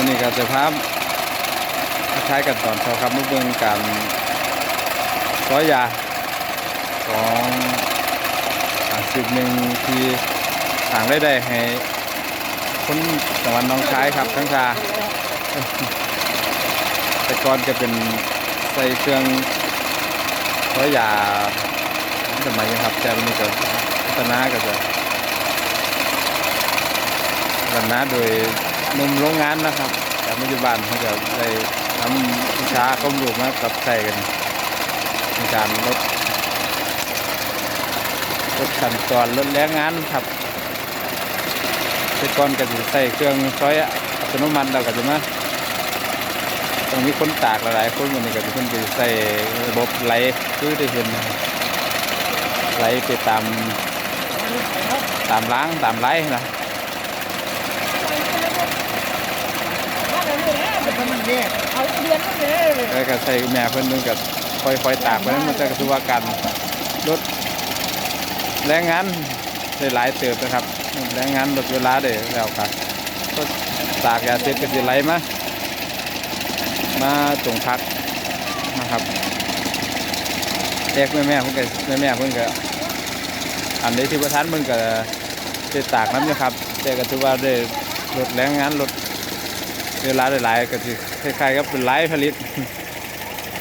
วันนี้ก็จะภาพคล้ายกันตอนเช้าครับมาเบิ่งการร้อยยาของอาชีพหนึ่งที่ทางได้ได้ให้คนจังหวัดน้องคายครับทั้งชาแต่ก่อนจะเป็นใส่เครื่องร้อยยาสมัยนี้ครับแต่วันนี้ก็พัฒนาก็จะพัฒนาโดย นุ่มโรงงานนะครับแต่ปัจจุบันเขาจะได้ทำวิชาความรู้มากับใส่กันในการลดลดขั้นตอนลดแรงงานครับแต่ก่อนก็จะใส่เครื่องซอยอัตโนมัติเราก็จะมาตรงนี้คนตากหลายๆคนวันนี้ก็จะเพิ่นไปใส่ระบบไหลคือได้เห็นไหลไปตามตามล้างตามไหลนะ มันเนี่ยเอาเรียนมันเลยแล้วก็ใส่แม่เพิ่นนึงก็ค่อยๆตากไปนั้นมันจะคือว่าการลดแรงงานได้หลายเติบนะครับแรงงานลดเวลาได้แล้วครับก็ตากยาเสร็จก็สิไหลมามาตรงพักนะครับแจกแม่แม่เพิ่นก็แม่แม่เพิ่นก็อันนี้ที่ประธานเพิ่นก็ได้ตากน้ำอยู่ครับแต่ก็ถือว่าได้ลดแรงงานลด เวลาหลายๆก็สิคล้ายๆกับเป็นไลฟ์ผลิต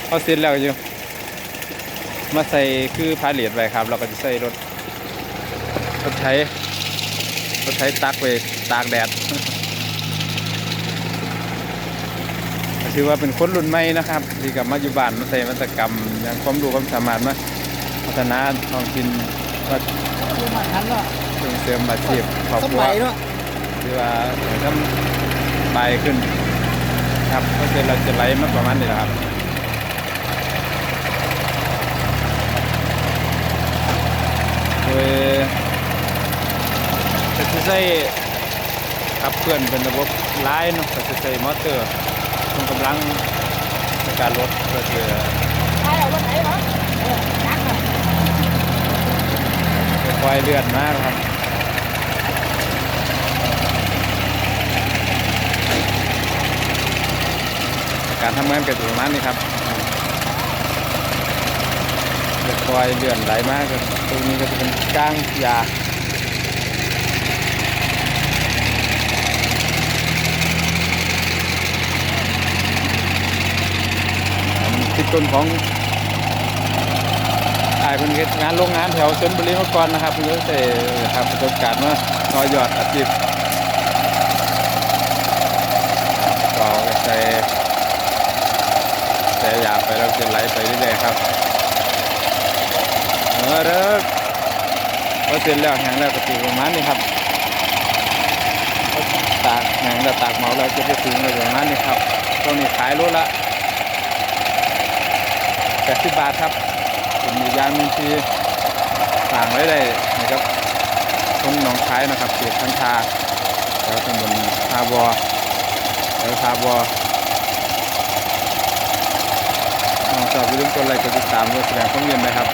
พอเสร็จแล้วก็อยู่มาใส่คือพาเลทไว้ครับ เราก็จะใส่รถรถไถรถไถตักไปตากแดดก็ถือว่าเป็นคนรุ่นใหม่นะครับ ที่กลับมาอยู่บ้านมาใส่นวัตกรรมอย่างความรู้ความสามารถมาพัฒนาท้องถิ่นมามาทันเนาะส่งเสริมอาชีพครอบสครัวมัยเนาะที่ว่าทำ ไปขึ้นครับก็คือเราจะไล่มาประมาณนี้แหละครับโดยก็จะใช้ขับเคลื่อนเป็นระบบไล่เนาะก็จะใช้มอเตอร์ส่งกำลังในการรถก็คือใช่เอารถไหนเนาะเออนักอะคอยเลื่อนมากครับ การทำงานก็จะประมาณนี้ครับจะคอยเลื่อนไหลมากครับตรงนี้ก็จะเป็นก้างยาติดต้นของขายเป็นงานโรงงานแถวชนบุรีมาก่อนนะครับเพื่อแต่ครับประสบการณ์มาต่อยอดอาชีพก็ใส่ ส่ยาไปแล้วจะไหลไปเรื่อยๆครับเออเด้อพอเสร็จแล้วแห้งแล้วก็ตีประมาณนี้ครับตากแห้งแล้วตากเหมาแล้วจะไปถึงเลยประมาณนี้ครับตรงนี้ขายรถละ80บบาทครับเป็นหมูย่างหนึ่งที่สั่งไว้ได้นะครับคนหนองคายนะครับเขตพันธาแล้วตำบลทาบอแล้วทาบอน้องช อบอย่าลืมกดไลค์กดติดตามกดแสดงความเห็นนะครับ